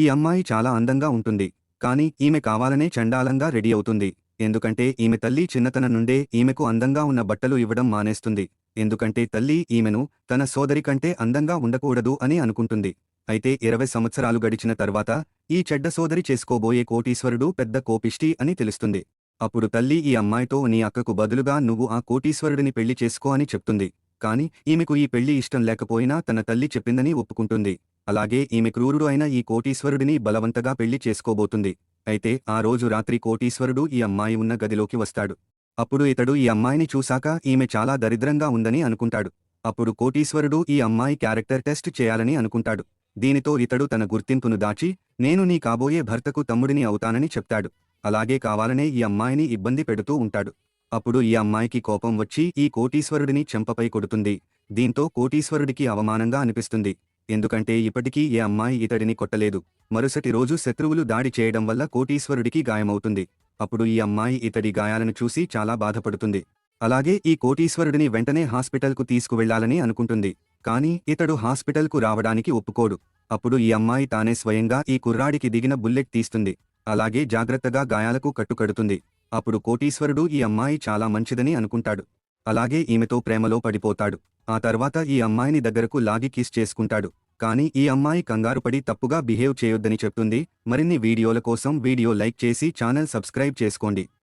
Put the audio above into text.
ఈ అమ్మాయి చాలా అందంగా ఉంటుంది. కాని ఈమె కావాలనే చండాలంగా రెడీ అవుతుంది. ఎందుకంటే ఈమె తల్లి చిన్నతనం నుండే ఈమెకు అందంగా ఉన్న బట్టలు ఇవ్వడం మానేస్తుంది. ఎందుకంటే తల్లి ఈమెను తన సోదరి కంటే అందంగా ఉండకూడదు అని అనుకుంటుంది. అయితే ఇరవై సంవత్సరాలు గడిచిన తర్వాత ఈ చెడ్డ సోదరి చేసుకోబోయే కోటీశ్వరుడు పెద్ద కోపిష్టి అని తెలుస్తుంది. అప్పుడు తల్లి ఈ అమ్మాయితో నీ అక్కకు బదులుగా నువ్వు ఆ కోటీశ్వరుడిని పెళ్ళి చేసుకో అని చెప్తుంది. కాని ఈమెకు ఈ పెళ్ళి ఇష్టం లేకపోయినా తన తల్లి చెప్పిందని ఒప్పుకుంటుంది. అలాగే ఈమె క్రూరుడు అయిన ఈ కోటీశ్వరుడిని బలవంతగా పెళ్ళి చేసుకోబోతుంది. అయితే ఆ రోజు రాత్రి కోటీశ్వరుడు ఈ అమ్మాయి ఉన్న గదిలోకి వస్తాడు. అప్పుడు ఇతడు ఈ అమ్మాయిని చూశాక ఈమె చాలా దరిద్రంగా ఉందని అనుకుంటాడు. అప్పుడు కోటీశ్వరుడు ఈ అమ్మాయి క్యారెక్టర్ టెస్ట్ చేయాలని అనుకుంటాడు. దీనితో ఇతడు తన గుర్తింపును దాచి నేను నీ కాబోయే భర్తకు తమ్ముడిని అవుతానని చెప్తాడు. అలాగే కావాలనే ఈ అమ్మాయిని ఇబ్బంది పెడుతూ ఉంటాడు. అప్పుడు ఈ అమ్మాయికి కోపం వచ్చి ఈ కోటీశ్వరుడిని చెంపపై కొడుతుంది. దీంతో కోటీశ్వరుడికి అవమానంగా అనిపిస్తుంది. ఎందుకంటే ఇప్పటికీ ఏ అమ్మాయి ఇతడిని కొట్టలేదు. మరుసటి రోజు శత్రువులు దాడి చేయడం వల్ల కోటీశ్వరుడికి గాయమవుతుంది. అప్పుడు ఈ అమ్మాయి ఇతడి గాయాలను చూసి చాలా బాధపడుతుంది. అలాగే ఈ కోటీశ్వరుడిని వెంటనే హాస్పిటల్కు తీసుకువెళ్ళాలని అనుకుంటుంది. కానీ ఇతడు హాస్పిటల్కు రావడానికి ఒప్పుకోడు. అప్పుడు ఈ అమ్మాయి తానే స్వయంగా ఈ కుర్రాడికి దిగిన బుల్లెట్ తీస్తుంది. అలాగే జాగ్రత్తగా గాయాలకు కట్టుకడుతుంది. అప్పుడు కోటీశ్వరుడు ఈ అమ్మాయి చాలా మంచిదని అనుకుంటాడు. అలాగే ఈమెతో ప్రేమలో పడిపోతాడు. ఆ తర్వాత ఈ అమ్మాయిని దగ్గరకు లాగి కిస్ చేసుకుంటాడు. కానీ ఈ అమ్మాయి కంగారుపడి తప్పుగా బిహేవ్ చేయొద్దని చెప్తుంది. మరిన్ని వీడియోల కోసం వీడియో లైక్ చేసి ఛానల్ సబ్స్క్రైబ్ చేసుకోండి.